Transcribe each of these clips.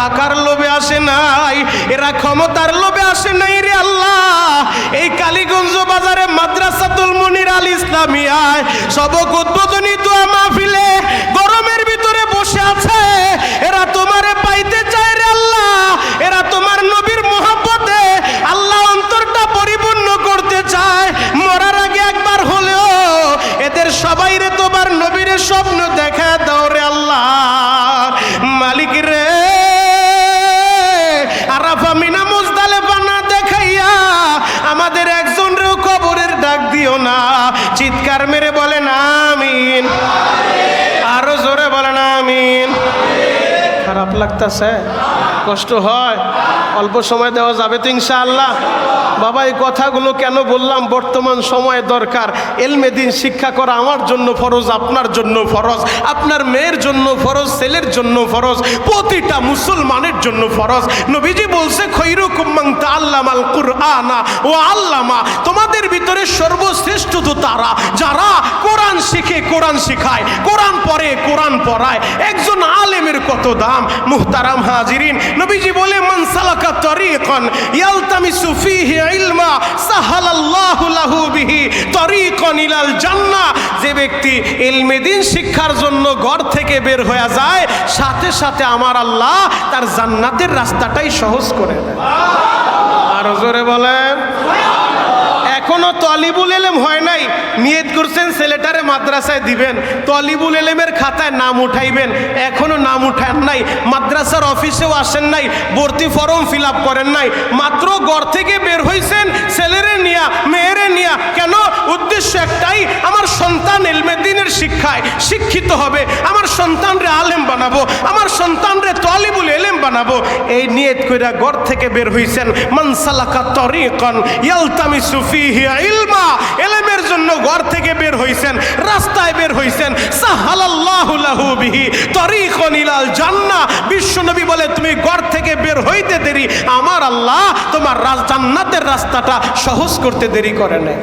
টাকার লোভে আসে নাই, এরা ক্ষমতার লোভে আসে নাই রে আল্লাহ। এই কালীগঞ্জ বাজারে মাদ্রাসাতুল মুনির আল ইসলামিয়ায় সবক উদ্বোধনী দোয়া মাহফিলে গরমের ভিতরে বসে আছে। এরা তোমারে পাইতে চায় রে আল্লাহ। এরা তোমার নবীর মোহাব্বতে আল্লাহ অন্তরটা পরিপূর্ণ করতে চায়। মরার আগে একবার হলেও এদের সবাই রে তোমার নবীর স্বপ্ন দেখা খারাপ লাগতাছে কষ্ট হয়, অল্প সময় দেওয়া যাবে তো ইনশাআল্লাহ। বাবা, এই কথাগুলো কেন বললাম? বর্তমান সময়ে দরকার। এলমে দিন শিক্ষা করা আমার জন্য ফরজ, আপনার জন্য ফরজ, আপনার মেয়ের জন্য ফরজ, ছেলের জন্য ফরজ, প্রতিটা মুসলমানের জন্য ফরজ। নবীজি বলছে খৈরু কুম্মাং আল্লাম আল কুরআনা ও আল্লামা। তোমাদের ভিতরে সর্বশ্রেষ্ঠ তো তারা। যারা কোরআন শিখে, কোরআন শিখায়, কোরআন পড়ে, কোরআন পড়ায়। একজন কত দাম? মুহতারাম হাজিরিন। নবীজি বলে, মান সালাকা তরিকান ইয়ালতামিসু ফীহি ইলমা সাহালাল্লাহু লাহু বিহি তরিকান ইলাল জান্নাহ। যে ব্যক্তি ইলমে দিন শিক্ষার জন্য ঘর থেকে বের হয়ে যায়, সাথে সাথে আমার আল্লাহ তার জান্নাতের রাস্তাটাই সহজ করে দেয়। আরও জোরে বলেন। এখনও তলিবুল এলেম হয় নাই। নিয়ত করছেন ছেলেটারে মাদ্রাসায় দিবেন। তলিবুল এলেমের খাতায় নাম উঠাইবেন। এখনও নাম উঠান নাই। মাদ্রাসার অফিসেও আসেন নাই। ভর্তি ফর্ম ফিল করেন নাই। মাত্র ঘর থেকে বের হইছেন ছেলেরে নিয়া, মেয়েরে নিয়া। কেন? উদ্দেশ্য একটাই, আমার সন্তান এলমেদিনের শিক্ষায় শিক্ষিত হবে। আমার সন্তানরে আলেম বানাবো। আমার সন্তানরে তলিবুল এলেম বানাবো। এই নিয়ত কইরা ঘর থেকে বের হইছেন। মানসালাকা তরিকান, ইয়ালতামিসু ফীহি ইলমা, এলেমের জন্য ঘর থেকে বের হইছেন, রাস্তায় বের হইছেন। সাহালাল্লাহু লাহু বিহি তরিকান ইলাল জান্নাহ বিশ্বনবী বলে, তুমি ঘর থেকে বের হইতে দেরি। আমার আল্লাহ তোমার জান্নাতের রাস্তাটা সহজ করতে দেরি করে না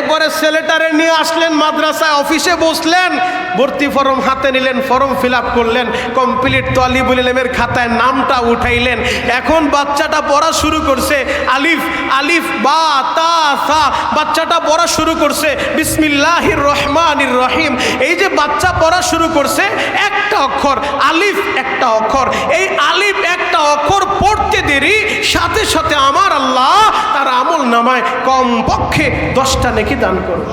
এরপরে ছেলেটারে নিয়ে আসলেন মাদ্রাসায়, অফিসে বসলেন, ভর্তি ফর্ম হাতে নিলেন, ফর্ম ফিল করলেন, কমপ্লিট তলিবুল ইলমের খাতায় নামটা উঠাইলেন। এখন বাচ্চাটা পড়া শুরু করছে, আলিফ আলিফ, বা, তা, সা, বাচ্চাটা পড়া শুরু করছে, বিসমিল্লাহির রহমানির রহিম। এই যে বাচ্চা পড়া শুরু করছে, একটা অক্ষর, আলিফ একটা অক্ষর। এই আলিফ একটা অক্ষর পড়তে দেরি, সাথে সাথে আমার আল্লাহ তার আমল নামায় কমপক্ষে দশটা নেকি দান করবে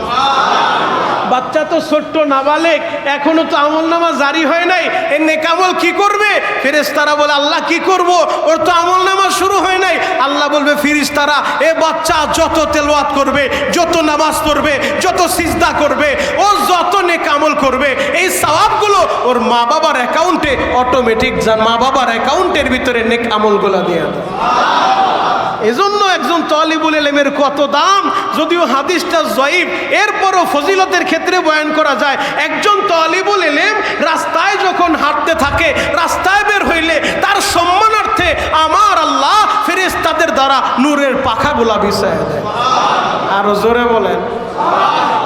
বাচ্চা তো ছোট্ট নাবালেক, এখনও তো আমল নামা জারি হয় নাই। এর নেকামল কি করবে? ফেরেস্তারা বলে, আল্লাহ, কি করব? ওর তো আমল নামা শুরু হয় নাই। আল্লাহ বলবে ফিরিস্তারা এ বাচ্চা যত তেলওয়াত করবে, যত নামাজ পড়বে, যত সিজদা করবে, ও যত নেকামল করবে, এই সওয়াবগুলো ওর মা বাবার অ্যাকাউন্টে অটোমেটিক মা বাবার অ্যাকাউন্টের ভিতরে নেক আমলগুলো দেয়। এজন্য একজন তলিবুল এলেমের কত দাম? যদিও হাদিসটা জয়ীব এরপরও ফজিলতের ক্ষেত্রে বয়ান করা যায়, একজন তলিবুল এলেম রাস্তায় যখন হাঁটতে থাকে, রাস্তায় বের হইলে তার সম্মানার্থে আমার আল্লাহ ফেরেশতাদের দ্বারা নূরের পাখাগুলা বিছায় দেয়। আরও জোরে বলেন।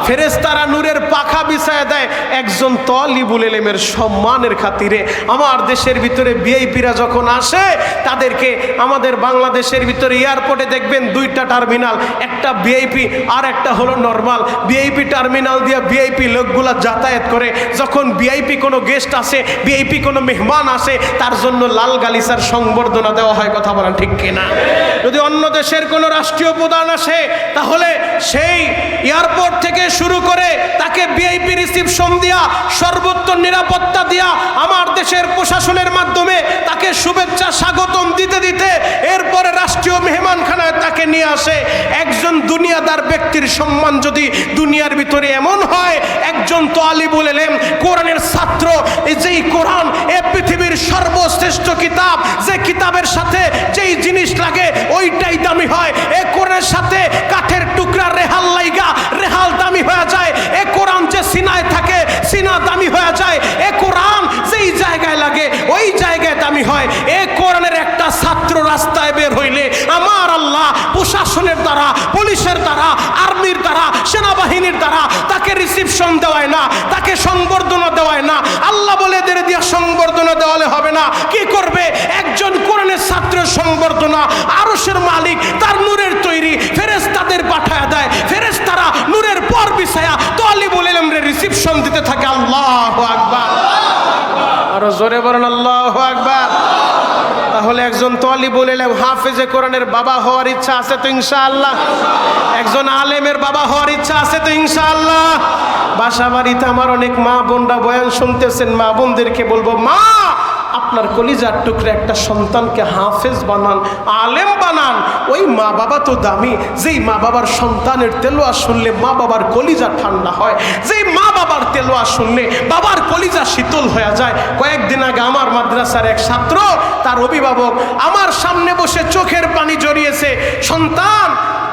ফেরেস্তারা নূরের পাখা বিছায় দেয়। একজন তলিবুল এলেমের সম্মানের খাতিরে। আমার দেশের ভিতরে বিআইপিরা যখন আসে, তাদেরকে আমাদের বাংলাদেশের ভিতরে এয়ারপোর্টে দেখবেন দুইটা টার্মিনাল, একটা বিআইপি আর একটা হলো নর্মাল। বিআইপি টার্মিনাল দিয়ে বিআইপি লোকগুলা যাতায়াত করে। যখন বিআইপি কোনো গেস্ট আসে বিআইপি কোনো মেহমান আসে, তার জন্য লাল গালিসার সংবর্ধনা দেওয়া হয়, কথা বলেন ঠিক কিনা? যদি অন্য দেশের কোনো রাষ্ট্রীয় প্রধান আসে, তাহলে সেই এয়ারপোর্ট থেকে শুরু করে তাকে ভিআইপি রিসিপশন দিয়া সর্বোত্তম নিরাপত্তা দিয়া আমার দেশের প্রশাসনের মাধ্যমে তাকে শুভেচ্ছা, স্বাগতম দিতে দিতে এরপরে রাষ্ট্রীয় মেহমানখানায় তাকে নিয়ে আসে। একজন দুনিয়াদার ব্যক্তির সম্মান যদি দুনিয়ার ভিতরে এমন হয়, একজন তো আলী বলেলেন কোরআনের ছাত্র যেই কোরআন, এ পৃথিবীর সর্বশ্রেষ্ঠ কিতাব, যে কিতাবের সাথে যেই জিনিস লাগে, ওইটাই দামি হয়। এ কোরআনের সাথে কাঠের টুকরা রেহাল লাইগা রেহাল দামি হয়ে যায়, এ কোরআন যে সিনায় থাকে, সিনা দামি হয়ে যায়, এ কোরআন যেই জায়গায় লাগে, ওই জায়গায় দামি হয়। এ কোরআনের একটা ছাত্র রাস্তায় বের হইলে আমার আল্লাহ প্রশাসনের দ্বারা, পুলিশের দ্বারা, আর্মির দ্বারা, সেনাবাহিনীর দ্বারা তাকে রিসিপশন দেওয়ায় না, তাকে সংবর্ধনা দেওয়ায় না। আল্লাহ বলে, এদের দিয়া সংবর্ধনা দেওয়ালে হবে না। কি করবে? একজন কোরআনের ছাত্রের সংবর্ধনা আরসের মালিক তার নূরের তৈরি পর বিছায়া তলি বলে রিসিপশন দিতে থাকে। আল্লাহ আকবার। আরও জোরে বলেন, আল্লাহ আকবার। তাহলে একজন তলি বলে হাফেজে কোরআনের বাবা হওয়ার ইচ্ছা আছে তো ইনশাআল্লাহ? একজন আলেমের বাবা হওয়ার ইচ্ছা আছে তো ইনশাআল্লাহ? বাসা বাড়িতে আমার অনেক মা বোনরা বয়ান শুনতেছেন, মা বোনদেরকে বলব, মা আপনার কলিজার টুকরে একটা সন্তানকে হাফেজ বানান, আলেম বানান। ওই মা বাবা তো দামি। যেই মা বাবার সন্তানের তেলোয়া শুনলে মা বাবার কলিজা ঠান্ডা হয়। যেই মা বাবার তেলোয়া শুনলে বাবার কলিজা শীতল হয়ে যায়। কয়েকদিন আগে আমার মাদ্রাসার এক ছাত্র, তার অভিভাবক আমার সামনে বসে চোখের পানি জড়িয়েছে, সন্তান,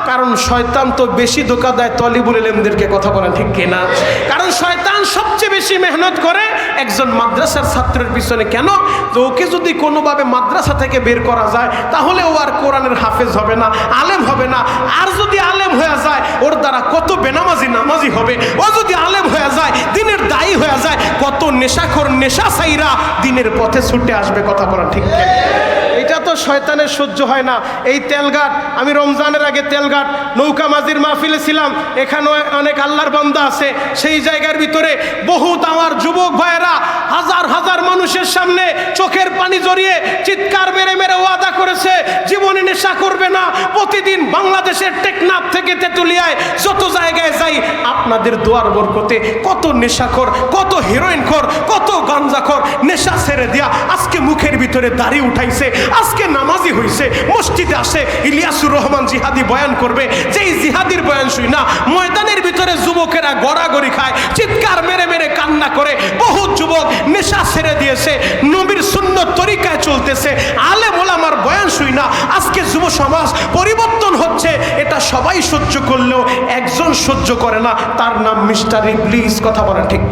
কারণ শয়তান তো বেশি ধোকা দেয় তলিবুল এলেমদেরকে কথা বলা ঠিক কিনা? কারণ শয়তান সবচেয়ে বেশি মেহনত করে একজন মাদ্রাসার ছাত্রের পিছনে কেন? যে ওকে যদি কোনোভাবে মাদ্রাসা থেকে বের করা যায়, তাহলে ও আর কোরআনের হাফেজ হবে না, আলেম হবে না। আর যদি আলেম হয়ে যায়, ওর দ্বারা কত বেনামাজি নামাজি হবে। ও যদি আলেম হয়ে যায়, দিনের দায়ী হয়ে যায়, কত নেশাখোর নেশা সাইরা দিনের পথে ছুটে আসবে, কথা বলা ঠিক কিনা? তো শয়তানের সহ্য হয় না। এই তেলঘাট, আমি রমজানের আগে তেলঘাট, নৌকা মাঝির মাহফিলে ছিলাম। এখানে অনেক আল্লাহর বান্দা আছে। সেই জায়গার ভিতরে বহুত আমার যুবক ভাইয়েরা হাজার হাজার মানুষের সামনে চোখের পানি জড়িয়ে চিৎকার মেরে মেরে ওয়াদা করেছে, জীবনে নেশা করবে না। প্রতিদিন বাংলাদেশের টেকনাফ থেকে তেতুলিয়ায় যত জায়গায় যাই, আপনাদের দোয়ার বরকতে কত নেশাখোর, কত হিরোইন খোর, কত গাঞ্জাখোর, নেশা ছেড়ে দিয়া আজকে মুখের ভিতরে দাড়ি উঠাইছে। আজকে নামাজি হইছে, মসজিদে আসে ইলিয়াসুর রহমান জিহাদি বয়ান করবে, যেই জিহাদির বয়ান শুই না, ময়দানের ভিতরে যুবকেরা গড়াগড়ি খায়, চিৎকার মেরে মেরে কান্না করে বহু যুবক নেশা ছেড়ে দিয়েছে, নবীর শূন্য তরিকায় চলতেছে আলে মোলামার বয়ান শুই না, আজকে যুব সমাজ পরিবর্তন হচ্ছে, এটা সবাই সহ্য করলেও একজন সহ্য করে না, তার নাম মিস্টার ইবলিস, কথা বলা ঠিক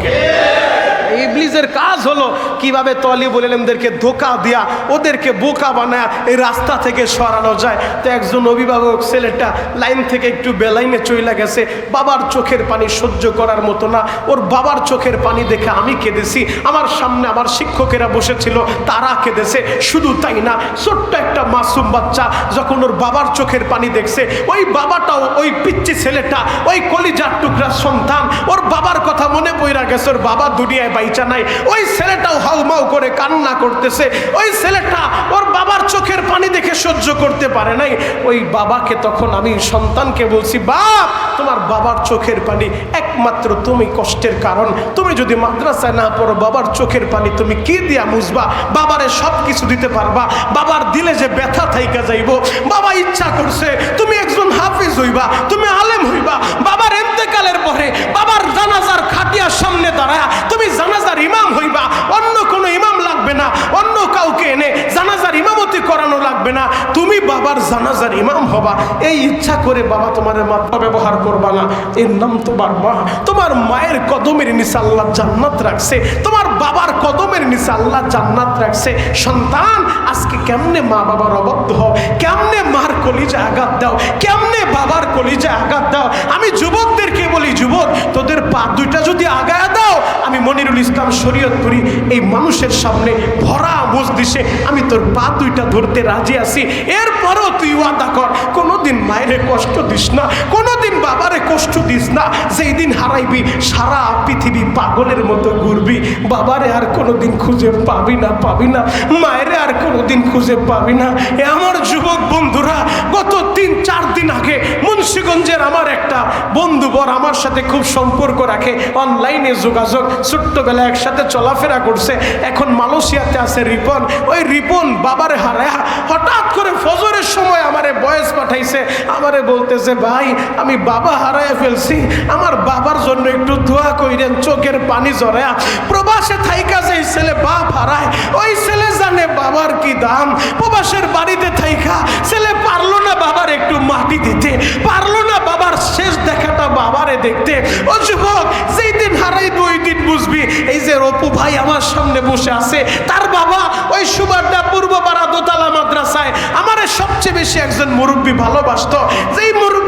কিনা? ইবলিসের কাজ হলো কীভাবে তলি বলেলেমদেরকে ধোকা দিয়া, ওদেরকে বোকা বানায় এই রাস্তা থেকে সরানো যায় তো একজন অভিভাবক ছেলেটা লাইন থেকে একটু বেলাইনে চইলা গেছে, বাবার চোখের পানি সহ্য করার মতো না ওর বাবার চোখের পানি দেখে আমি কেঁদেছি, আমার সামনে আমার শিক্ষকেরা বসেছিল, তারা কেঁদেছে, শুধু তাই না, ছোট্ট একটা মাসুম বাচ্চা যখন ওর বাবার চোখের পানি দেখছে, ওই বাবাটাও ওই পিচ্ছি ছেলেটা, ওই কলিজার টুকরা সন্তান, ওর বাবার কথা মনে পড়া গেছে, ওর বাবা দুনিয়ায় বাইচা নাই। ওই ছেলেটাও হাউমাউ করে কান্না করতেছে। ওই ছেলেটা ওর বাবার চোখের পানি দেখে সহ্য করতে পারে নাই। ওই বাবাকে তখন আমি সন্তানকে বলছি, বাপ, তোমার বাবার চোখের পানি একমাত্র তুমি কষ্টের কারণ। তুমি যদি মাদ্রাসায় না পড়ো, বাবার চোখের পানি তুমি কি দিয়া মুছবা? বাবারে সব কিছু দিতে পারবা। বাবার দিলে যে ব্যথা থাইকা যাইব। বাবা ইচ্ছা করছে, তুমি একজন হাফিজ হইবা, তুমি আলেম হইবা। বাবার এন্তেকালের পরে বাবার জানাজার খাটিয়ার সামনে দাঁড়ায়, তুমি জানাজার ইমাম হইবা, অন্য কোনো ইমাম লাগবে না, অন্য কাউকে এনে জানাজার ইমামতি করানো লাগবে না। তুমি বাবার জানাজার ইমাম হবা। এই ইচ্ছা করে বাবা তোমার মাত্রা ব্যবহার করবা না। এর নাম তোমার মা। তোমার মায়ের কদমের নিচে আল্লাহ জান্নাত রাখছে। তোমার বাবার কদমের নিচে আল্লাহ জান্নাত রাখছে। সন্তান, আজকে কেমনে মা বাবার অবদ্ধ হও? কেমনে মার কলিজা আঘাত দাও? কেমনে বাবার কলিজা আঘাত দাও? আমি যুবকদেরকে বলি, যুবক, তোদের পা দুইটা যদি আগায় দাও, আমি মনিরুল ইসলাম শরীয়ত করি এই মানুষের সামনে ভরা মজলিসে আমি তোর পা দুইটা ধরতে রাজি আছি। এরপরও তুই ওয়াদা কর, কোনোদিন মায়েরে কষ্ট দিস না, কোনোদিন বাবারে কষ্ট দিস না, যেই দিন হারাইবি, সারা পৃথিবী পাগলের মতো ঘুরবি। বাবারে আর কোনোদিন খুঁজে পাবি না পাবি না। মায়েরে আর কোনোদিন খুঁজে পাবি না। এ আমার যুবক বন্ধুরা, গত তিন, চার দিন আগে মুন্সীগঞ্জের আমার একটা বন্ধু বর আমার সাথে খুব সম্পর্ক রাখে, অনলাইনে যোগাযোগ, ছোট্টবেলায় একসাথে চলাফেরা করছে। এখন মালয়েশিয়াতে আছে রিপন। ওই রিপন বাবারে হারায় হঠাৎ করে ফজরের সময় আমারে বয়স পাঠাইছে, আমারে বলতেছে, ভাই, আমি বাবা হারায় ফেলছি, আমার বাবার জন্য একটু দোয়া কইরেন, চোখের পানি জড়ায় প্রবাসে থাইকা যে ছেলে বাপ হারায়, ওই ছেলে জানে বাবার কি দাম। প্রবাসের বাড়িতে থাইকা, ছেলে পারল না বাবার একটু মাটি দিতে, পারল না বাবার শেষ দেখাটা বাবারে দেখতে। ও যুবক, যেই দিন হারাই দুই দিন বুঝবি, এই যে রপু ভাই আমার সামনে বসে আছে, তার বাবা ওই সুবারটা পূর্ব পাড়া দোতলা মাদ্রাসায় আমারে সবচেয়ে বেশি একজন মুরব্বী ভালোবাসত যেই মুরব্বী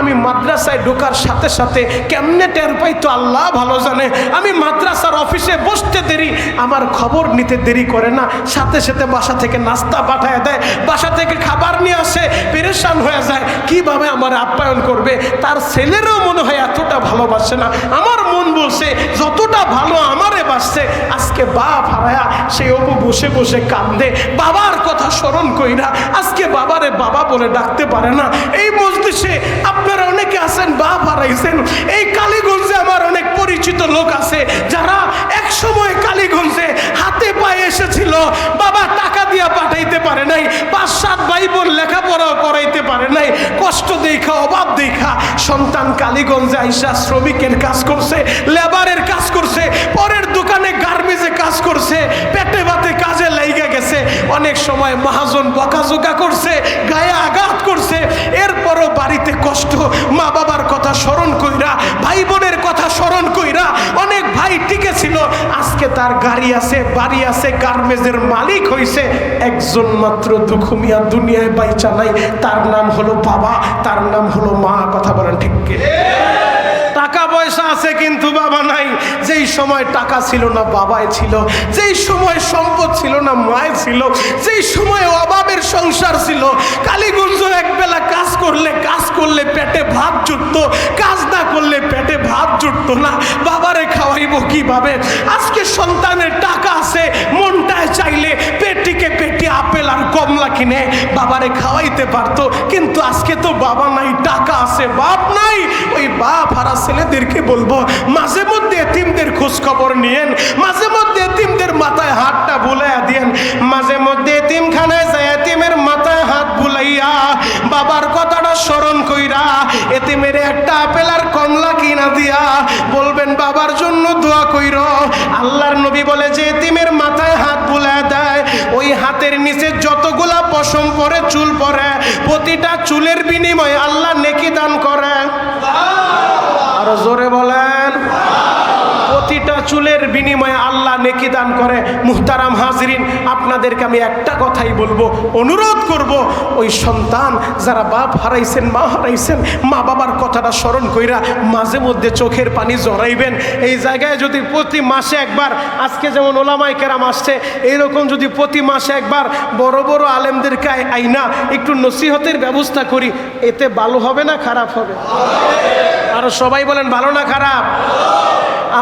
আমি মাদ্রাসায় ঢোকার সাথে সাথে কেমনে টের পাই তো আল্লাহ ভালো জানে। আমি মাদ্রাসার অফিসে বসতে দেরি, আমার খবর নিতে দেরি করে না। সাথে সাথে বাসা থেকে নাস্তা পাঠায় দেয়, বাসা থেকে খাবার নিয়ে আসে, পেরেশান হয়ে যায়। কীভাবে আমার আপ্যায়ন করবে? তার ছেলেরও মনে হয় এতটা ভালোবাসে না। আমার মন বলছে, যতটা ভালো আমারে বাসছে, আজকে বাপ হারায়া সে অপু বসে বসে কান্দে। বাবার কথা স্মরণ কইরা আজকে বাবারে বাবা বলে ডাকতে পারে না। এই মজলিসে আপনারা অনেকে আছেন, বাপ হারাইছেন এই কালীগঞ্জে আমার অনেক পরিচিত লোক আছে, যারা এক সময় কালীগঞ্জে হাতে পায়ে এসেছিল, বাবা টাকা দিয়া পাঠাইতে পারে নাই, পাঁচ, সাত ভাই বোন লেখাপড়াও করাইতে পারে নাই, কষ্ট দেখা, অভাব দেখা। সন্তান কালীগঞ্জে আইসা শ্রমিকের কাজ করছে, লেবারের কাজ করছে, পরের দোকানে গার্মেজে কাজ করছে, পেটে ভাতে কাজে লাইগা গেছে। অনেক সময় মহাজন বকাঝোকা করছে, গায়ে আঘাত করছে। এরপরও বাড়িতে কষ্ট, মা বাবার কথা স্মরণ কইরা, ভাই বোনের কথা স্মরণ কইরা অনেক ভাই টিকে ছিল আজকে তার গাড়ি আছে, বাড়ি আছে, গার্মেজের মালিক হইছে। একজন মাত্র দুখুমিয়া দুনিয়ায় বাইচা নাই, তার নাম হলো বাবা, তার নাম হলো মা, কথা বলেন ঠিক? টাকা পয়সা আছে কিন্তু বাবা নাই। সময় টাকা ছিল না, বাবাই ছিল। যেই সময় সম্পদ ছিল না মায় ছিল। যেই সময় অভাবের সংসার ছিল, কালীগঞ্জ একবেলা কাজ করলে কাজ করলে পেটে ভাত জুটত, কাজ না করলে পেটে ভাত জুটত না। বাবারে খাওয়াইব কীভাবে? আজকে সন্তানের টাকা আছে, মনটায় চাইলে পেটিকে পেটি আপেল আর কমলা কিনে বাবারে খাওয়াইতে পারতো। কিন্তু আজকে তো বাবা নাই, টাকা আছে, বাপ নাই। ওই বাপ হারা ছেলেদেরকে বলব, মাঝে মধ্যে এতিমদের খোঁজ খবর নিয়েন। মাঝে মধ্যে এতিমদের মাথায় হাতটা বুলাইয়া দিয়েন। মাঝে মধ্যে এতিমখানায় যায় এতিমের মাথায় হাত বুলাইয়া বাবার কথাটা স্মরণ কইরা এতিমের একটা আপেল কমলা কিনা দিয়া বলবেন, বাবার জন্য দোয়া কইর। আল্লাহর নবী বলে যে এতিমের মাথায় হাত বুলায় দেয়। ওই হাতের নিচে যতগুলা পশম পরে, চুল পরে, প্রতিটা চুলের বিনিময়ে আল্লাহ নেকি দান করে। আরও জোরে প্রতিটা চুলের বিনিময়ে আল্লাহ নেকি দান করে। মুহতারাম হাজরিন, আপনাদেরকে আমি একটা কথাই বলব, অনুরোধ করব, ওই সন্তান যারা বাপ হারাইছেন, মা হারাইছেন, মা বাবার কথাটা স্মরণ কইরা মাঝে মধ্যে চোখের পানি জড়াইবেন। এই জায়গায় যদি প্রতি মাসে একবার, আজকে যেমন ওলামাই কেরাম আসছে এইরকম যদি প্রতি মাসে একবার বড় বড় আলেমদেরকে আই- আইনা একটু নসিহতের ব্যবস্থা করি, এতে ভালো হবে না খারাপ হবে? আর সবাই বলেন, ভালো না খারাপ?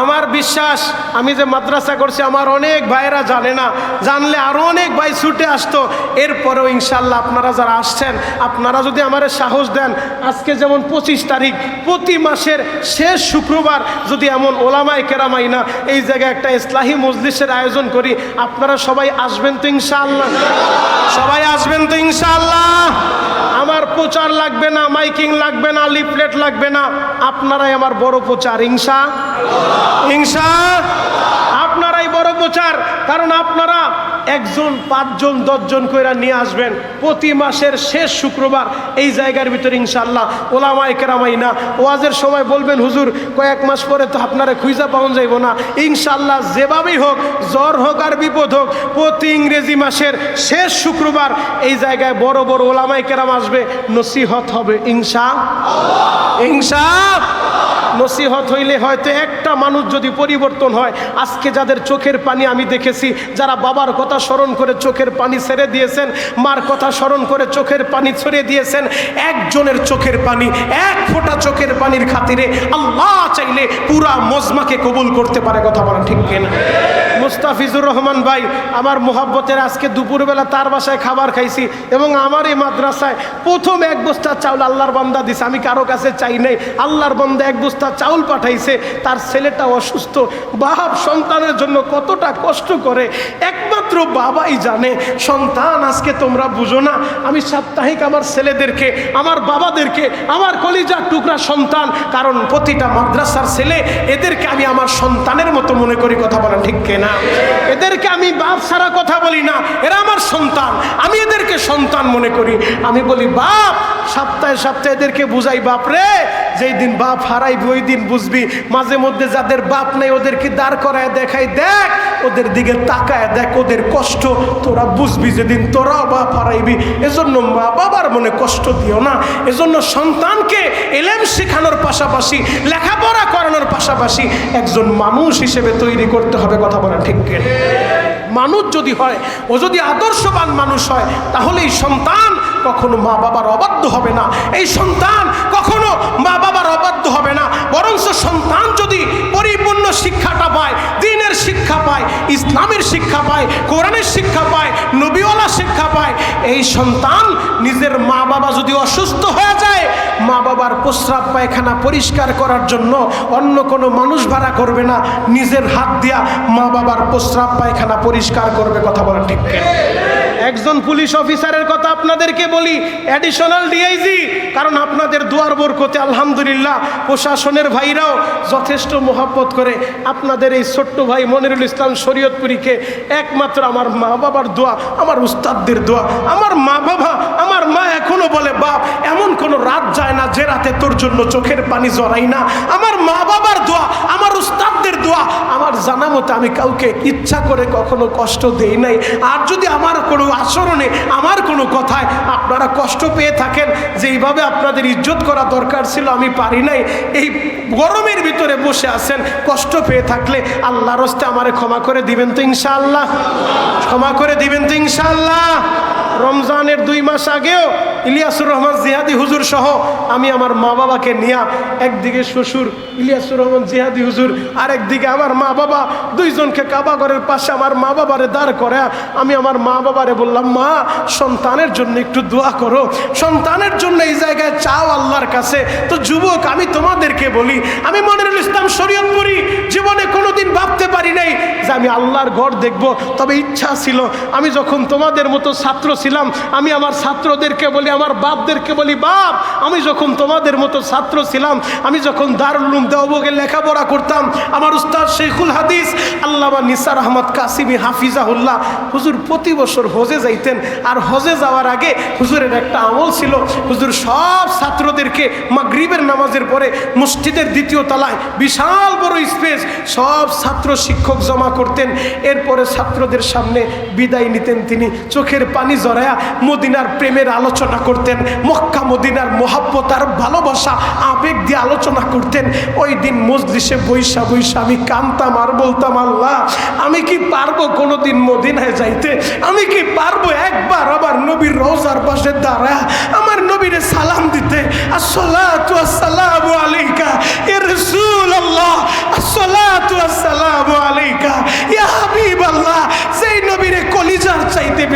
আমার বিশ্বাস, আমি যে মাদ্রাসা করছি, আমার অনেক ভাইয়েরা জানে না। জানলে আরও অনেক ভাই ছুটে আসতো। এরপরেও ইনশাল্লাহ আপনারা যারা আসছেন, আপনারা যদি আমার সাহস দেন, আজকে যেমন পঁচিশ তারিখ, প্রতি মাসের শেষ শুক্রবার যদি এমন ওলামায় কেরামাই না, এই জায়গায় একটা ইসলাহী মজলিসের আয়োজন করি, আপনারা সবাই আসবেন তো ইনশাআল্লাহ। সবাই আসবেন তো ইনশাআল্লাহ। আমার প্রচার লাগবে না, মাইকিং লাগবে না, লিফলেট লাগবে না। আপনারাই আমার বড় প্রচার ইংসা ইংসা আপনারাই বড় প্রচার কারণ আপনারা একজন পাঁচজন দশজন কইরা নিয়ে আসবেন। প্রতি মাসের শেষ শুক্রবার এই জায়গার ভিতরে ইনশাল্লাহ ওলামাই কেরামাই না। ওয়াজের সময় বলবেন হুজুর কয়েক মাস পরে তো আপনারা খুঁজা পাওয়া যাইব না। ইনশাল্লাহ যেভাবেই হোক জ্বর হোক আর বিপদ হোক প্রতি ইংরেজি মাসের শেষ শুক্রবার এই জায়গায় বড় বড় ওলামাই কেরাম আসবে। নসিহত হবে ইনশা ইনশা নসিহত হইলে হয়তো একটা মানুষ যদি পরিবর্তন হয়, আজকে যাদের চোখের পানি আমি দেখেছি, যারা বাবার কথা স্মরণ করে চোখের পানি ছেড়ে দিয়েছেন, মার কথা স্মরণ করে চোখের পানি ছড়িয়ে দিয়েছেন, একজনের চোখের পানি, এক ফোঁটা চোখের পানির খাতিরে আল্লাহ চাইলে পুরা মজমাকে কবুল করতে পারে, কথা বলা ঠিক কিনা? মুস্তাফিজুর রহমান ভাই, আমার মোহাব্বতের আজকে দুপুরবেলা তার বাসায় খাবার খাইছি এবং আমার এই মাদ্রাসায় প্রথম এক বস্তা চাউল আল্লাহর বান্দা দিছে, আমি কারও কাছে চাই নাই, আল্লাহর বান্দা এক বস্তা চাউল পাঠাইছে, তার ছেলেটা অসুস্থ। বাপ সন্তানের জন্য কতটা কষ্ট করে। একমাত্র বাবাই জানে, সন্তান আজকে তোমরা বুঝো না। আমি সাপ্তাহিক আমার ছেলেদেরকে, আমার বাবাদেরকে, আমার কলিজার টুকরা সন্তান, কারণ প্রতিটা মাদ্রাসার ছেলে, এদেরকে আমি আমার সন্তানের মতো মনে করি, কথা বলা ঠিক না এদেরকে আমি বাপ ছাড়া কথা বলি না, এরা আমার সন্তান। আমি এদেরকে সন্তান মনে করি। আমি বলি, বাপ, সপ্তাহে সপ্তাহে এদেরকে বুঝাই বাপ রে। যেই দিন বাপ হারাইবি ওই দিন বুঝবি মাঝে মধ্যে যাদের বাপ নেই ওদেরকে দাঁড় করায় দেখাই দেখ, ওদের দিকে তাকায় দেখ, ওদের কষ্ট। তোরা বুঝবি যেদিন তোরাও বাপ হারাইবি, এজন্য মা বাবার মনে কষ্ট দিও না। এজন্য সন্তানকে এলেম শেখানোর পাশাপাশি, লেখাপড়া করানোর পাশাপাশি একজন মানুষ হিসেবে তৈরি করতে হবে, কথা বলা ঠিক মানুষ যদি হয়, ও যদি আদর্শবান মানুষ হয়, তাহলেই সন্তান কখনো মা বাবার অবাধ্য হবে না। এই সন্তান কখনো মা বাবার অবাধ্য হবে না। বরঞ্চ সন্তান যদি পরিপূর্ণ শিক্ষাটা পায়, দিনের শিক্ষা পায়, ইসলামের শিক্ষা পায়, কোরআনের শিক্ষা পায়, নবীওয়ালা শিক্ষা পায়, এই সন্তান নিজের মা বাবা যদি অসুস্থ হয়ে যায়, মা বাবার প্রস্রাব পায়খানা পরিষ্কার করার জন্য অন্য কোনো মানুষ ভাড়া করবে না। নিজের হাত দিয়া মা বাবার প্রস্রাব পায়খানা পরিষ্কার করবে, কথা বলা ঠিক? একজন পুলিশ অফিসারের কথা আপনাদেরকে বলি অ্যাডিশনাল ডিআইজি কারণ আপনাদের দুয়ার বরকতে আলহামদুলিল্লাহ প্রশাসনের ভাইরাও যথেষ্ট মোহাব্বত করে। আপনাদের এই ছোট্ট ভাই মনিরুল ইসলাম শরীয়তপুরীকে একমাত্র আমার মা বাবার দোয়া, আমার উস্তাদদের দোয়া, আমার মা বাবা মা এখনও বলে, বাপ, এমন কোনো রাত যায় না যে রাতে তোর জন্য চোখের পানি জড়াই না। আমার মা বাবার দোয়া, আমার উস্তাদদের দোয়া, আমার জানা মতো আমি কাউকে ইচ্ছা করে কখনো কষ্ট দেই নাই। আর যদি আমার কোনো আচরণে, আমার কোনো কথায় আপনারা কষ্ট পেয়ে থাকেন, যে এইভাবে আপনাদের ইজ্জত করা দরকার ছিল, আমি পারি নাই। এই গরমের ভিতরে বসে আছেন, কষ্ট পেয়ে থাকলে আল্লাহর হস্তে আমারে ক্ষমা করে দিবেন তো ইনশাআল্লাহ। ক্ষমা করে দিবেন তো ইনশাআল্লাহ। রমজানের দুই মাস আগেও ইলিয়াসুর রহমান জিহাদি হুজুর সহ আমি আমার মা বাবাকে নিয়ে একদিকে শ্বশুর ইলিয়াসুর রহমান জিহাদি হুজুর আর একদিকে আমার মা বাবা, দুইজনকে কাবাগরের পাশে আমার মা বাবারে দাঁড় করে আমি আমার মা বাবারে বললাম, মা, সন্তানের জন্য একটু দোয়া করো। সন্তানের জন্য এই জায়গায় চাও আল্লাহর কাছে। তো যুবক, আমি তোমাদেরকে বলি, আমি মনিরুল ইসলাম শরীয়তপুরি জীবনে কোনোদিন ভাবতে পারি নাই যে আমি আল্লাহর ঘর দেখব। তবে ইচ্ছা ছিল, আমি যখন তোমাদের মতো ছাত্র ছিলাম, আমি আমার ছাত্রদেরকে বলি, আমার বাপদেরকে বলি, বাপ, আমি যখন তোমাদের মতো ছাত্র ছিলাম, আমি যখন দারুল উলুম দেওবগে লেখাপড়া করতাম, আমার উস্তাদ শেখুল হাদিস, আল্লামা নিসার আহমদ কাসিমি হাফিজাহুল্লাহ, হুজুর প্রতি বছর হজে যাইতেন, আর হজে যাওয়ার আগে হুজুরের একটা আমল ছিল, হুজুর সব ছাত্রদেরকে মাগরিবের নামাজের পরে মসজিদের দ্বিতীয় তলায় বিশাল বড় স্পেস, সব ছাত্র শিক্ষক জমা করতেন, এরপরে ছাত্রদের সামনে বিদায় নিতেন তিনি, চোখের পানি জড়ায়া মদিনার প্রেমের আলোচনা করতেন, মক্কা মদিনার মোহাব্বত আর ভালোবাসা, আবেগ দিয়ে আলোচনা করতেন। ওই দিন মজলিসে বৈশা বৈশা আমি কানতাম আর বলতাম, আল্লাহ, আমি কি পারব কোনো দিন মদিনায় যাইতে? আমি কি পারব একবার আবার নবীর রোজার পাশে দাঁড়া আমার নবীরে সালাম দিতে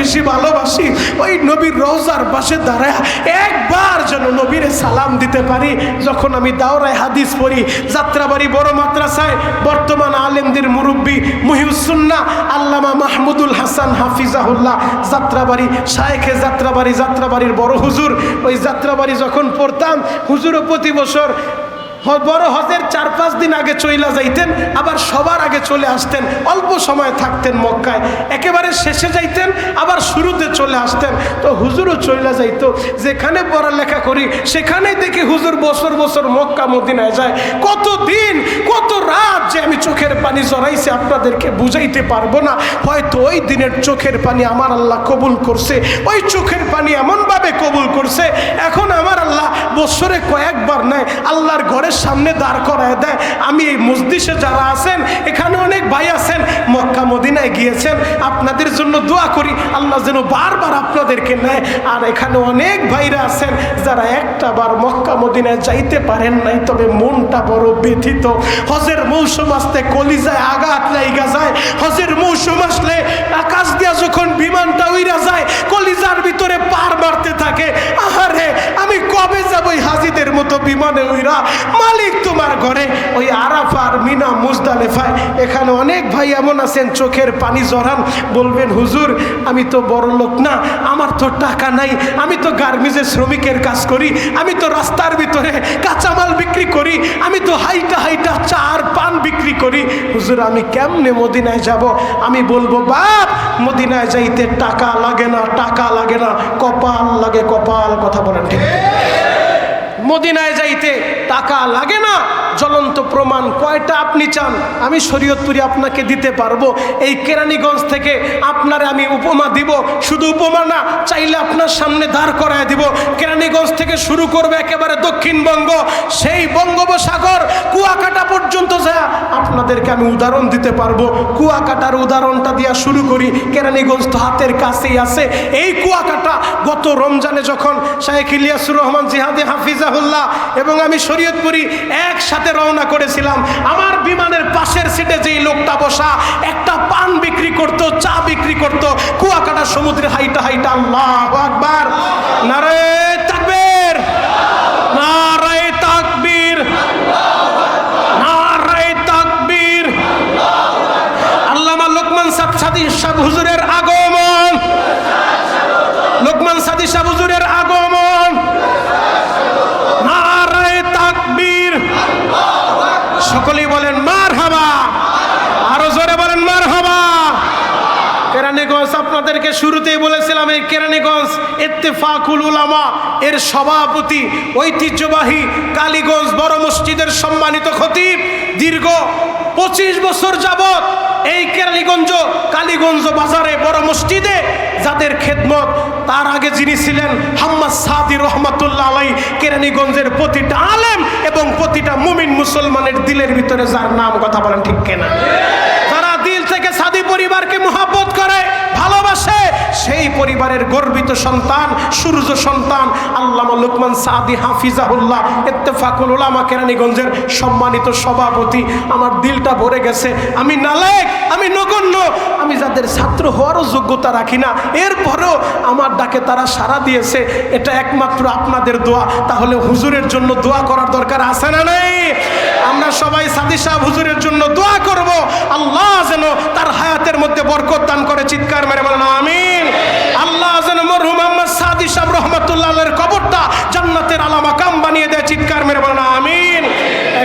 বেশি ভালোবাসি, ওই নবীর রোজার পাশে দাঁড়ায় একবার যেন নবীরে সালাম দিতে পারি। যখন আমি দাওরায় হাদিস পড়ি, যাত্রাবাড়ি বড় মাদ্রাসায়, বর্তমান আলেমদের মুরব্বী মুহিউসুন্না আল্লামা মাহমুদুল হাসান হাফিজাহুল্লাহ, যাত্রাবাড়ি, শায়েখে যাত্রাবাড়ি, যাত্রাবাড়ির বড় হুজুর, ওই যাত্রাবাড়ি যখন পড়তাম, হুজুরও প্রতি বছর বড় হজের চার পাঁচ দিন আগে চইলা যাইতেন, আবার সবার আগে চলে আসতেন, অল্প সময় থাকতেন মক্কায়। একেবারে শেষে যাইতেন, আবার শুরুতে চলে আসতেন। তো হুজুরও চইলা যাইত, যেখানে পড়ালেখা করি, সেখানেই দেখি হুজুর বছর বছর মক্কা মদিনায় যায়। কত দিন, কত রাত যে আমি চোখের পানি জড়াইছি, আপনাদেরকে বুঝাইতে পারব না। হয়তো ওই দিনের চোখের পানি আমার আল্লাহ কবুল করছে, ওই চোখের পানি এমনভাবে কবুল করছে, এখন আমার আল্লাহ বছরে কয়েকবার নেয়, আল্লাহর ঘরের সামনে দাঁড় করায় দেয়। আমি এই মসজিষে যারা আছেন, এখানে অনেক ভাই আছেন, মক্কা মদিনায় গিয়েছেন, আপনাদের জন্য দোয়া করি, আল্লাহ যেন বারবার আপনাদেরকে নেয়। আর এখানে অনেক ভাইরা আছেন, যারা একটা বার মক্কা মদিনায় যাইতে পারেন নাই, তবে মনটা বড় ব্যথিত। হজের মৌসুম আসতে কলিজায় আঘাত লাইগা যায়। হজের মৌসুম আসলে আকাশ দিয়া যখন বিমানটা উইরা যায় কলিজার ভিতরে পার মারতে থাকে আহারে আমি কবে যাব ওই হাজিদের মতো বিমানে উইরা, মালিক তোমার ঘরে। ওই আরাফার মিনা মুজদালেফায়, এখানে অনেক ভাই এমন আছেন, চোখের পানি জড়ান। বলবেন, হুজুর, আমি তো বড় লোক না, আমার তো টাকা নাই, আমি তো গার্মেন্টসের শ্রমিকের কাজ করি, আমি তো রাস্তার ভিতরে কাঁচামাল বিক্রি করি, আমি তো হাইটা হাইটা চার পান বিক্রি করি। হুজুর, আমি কেমনে মদিনায় যাব? আমি বলব, বাপ, মদিনায় যাইতে টাকা লাগে না, টাকা লাগে না, কপাল লাগে কপাল, কথা বলেন ঠিক। মদিনায় যাইতে টাকা লাগে না জ্বলন্ত প্রমাণ কয়টা আপনি চান? আমি শরীয়তপুরি আপনাকে দিতে পারব। এই কেরানীগঞ্জ থেকে আপনারে আমি উপমা দিব। শুধু উপমা না, চাইলে আপনার সামনে দাঁড় করায় দিব। কেরানীগঞ্জ থেকে শুরু করবে একেবারে দক্ষিণবঙ্গ। সেই বঙ্গোপসাগর, কুয়াকাটা পর্যন্ত যা আপনাদেরকে আমি উদাহরণ দিতে পারব। কুয়াকাটার উদাহরণটা দিয়া শুরু করি। কেরানীগঞ্জ তো হাতের কাছেই আছে। এই কুয়াকাটা গত রমজানে যখন শাহেখ ইলিয়াসুর রহমান জিহাদি হাফিজাহুল্লাহ এবং আমি শরীয়তপুরি একসাথে রওনা করেছিলাম। আমার বিমানের পাশের সিটে যেই লোকটা বসা, একটা পান বিক্রি করত, চা বিক্রি করত। কুয়াকাটা সমুদ্রে হাইটা হাইটা, আল্লাহ আকবার। নারে তাকবীর। নারায়ে তাকবীর। নারায়ে তাকবীর। আল্লামা লোকমান সাদ সাদি সাহ হুজুরের আগমন লোকমান সাদি সাহ হুজুরের আগমন নারায়ে তাকবীর সকলেই বলেন মার হাবা আরও জোরে বলেন মার হাবা কেরানীগঞ্জ আপনাদেরকে শুরুতেই বলেছিলাম, এই কেরানীগঞ্জ ইত্তেফাকুল উলামা, এর সভাপতি, ঐতিহ্যবাহী কালীগঞ্জ বড় মসজিদের সম্মানিত খতিব। দীর্ঘ পঁচিশ বছর যাবত এই কেরানীগঞ্জ, কালীগঞ্জ বাজারে বড় মসজিদে যাদের খেদমত, তার আগে যিনি ছিলেন হাম্মাদ সাদি রহমাতুল্লাহ আলাই কেরানীগঞ্জের প্রতিটা আলেম এবং প্রতিটা মুমিন মুসলমানের দিলের ভিতরে যার নাম, কথা বলেন ঠিক কেনা? যারা দিল থেকে সাদি পরিবারকে মোহাব্বত করে ভালোবাসে, সেই পরিবারের গর্বিত সন্তান, সূর্য সন্তান, আল্লামা লুকমান সাদি হাফিজাহুল্লাহ, ইত্তেফাকুল উলামা কেরানীগঞ্জের সম্মানিত সভাপতি। আমার দিলটা ভরে গেছে। আমি নালায়েক, আমি নগণ্য, আমি যাদের ছাত্র হওয়ারও যোগ্যতা রাখি না, এরপরও আমার ডাকে তারা সাড়া দিয়েছে। এটা একমাত্র আপনাদের দোয়া। তাহলে হুজুরের জন্য দোয়া করার দরকার আছে না নেই? আমরা সবাই সাদি সাহেব হুজুরের জন্য দোয়া করব। আল্লাহ যেন তার হায়াতের মধ্যে বরকত দান করে, চিৎকার মেরে বলেন আমিন। আল্লাহ যেন মরহুম আহমদ সাদি সাহ রহমতুল্লাহের কবরটা জান্নাতের আলামা কাম বানিয়ে দেয়, চিৎকার মেরে বলেন, আমিন।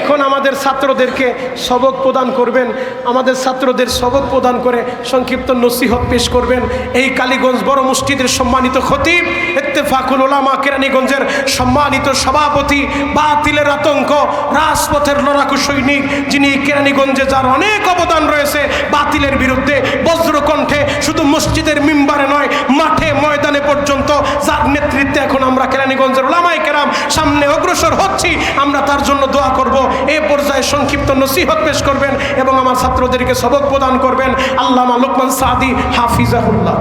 এখন আমাদের ছাত্রদেরকে সবক প্রদান করবেন, আমাদের ছাত্রদের সবক প্রদান করে সংক্ষিপ্ত নসিহত পেশ করবেন। এই কালীগঞ্জ বড় মসজিদের সম্মানিত খতিব ইত্তেফাকুল ওলামা কেরানীগঞ্জের সম্মানিত সভাপতি, বাতিলের আতঙ্ক, রাজপথের লড়াকু সৈনিক যিনি কেরানীগঞ্জে যার অনেক অবদান রয়েছে, বাতিলের বিরুদ্ধে বজ্রকণ্ঠে শুধু মসজিদের মিম্বারে নয়, মাঠে, ময়দানে পর্যন্ত যার নেতৃত্বে এখন আমরা কেরানীগঞ্জের ওলামাই কেরাম সামনে অগ্রসর হচ্ছি, আমরা তার জন্য দোয়া করব। এ পর্যায়ে সংক্ষিপ্ত নসিহত পেশ করবেন এবং আমার ছাত্রদেরকে সবক প্রদান করবেন আল্লামা লোকমান সাদি হাফিজাহুল্লাহ।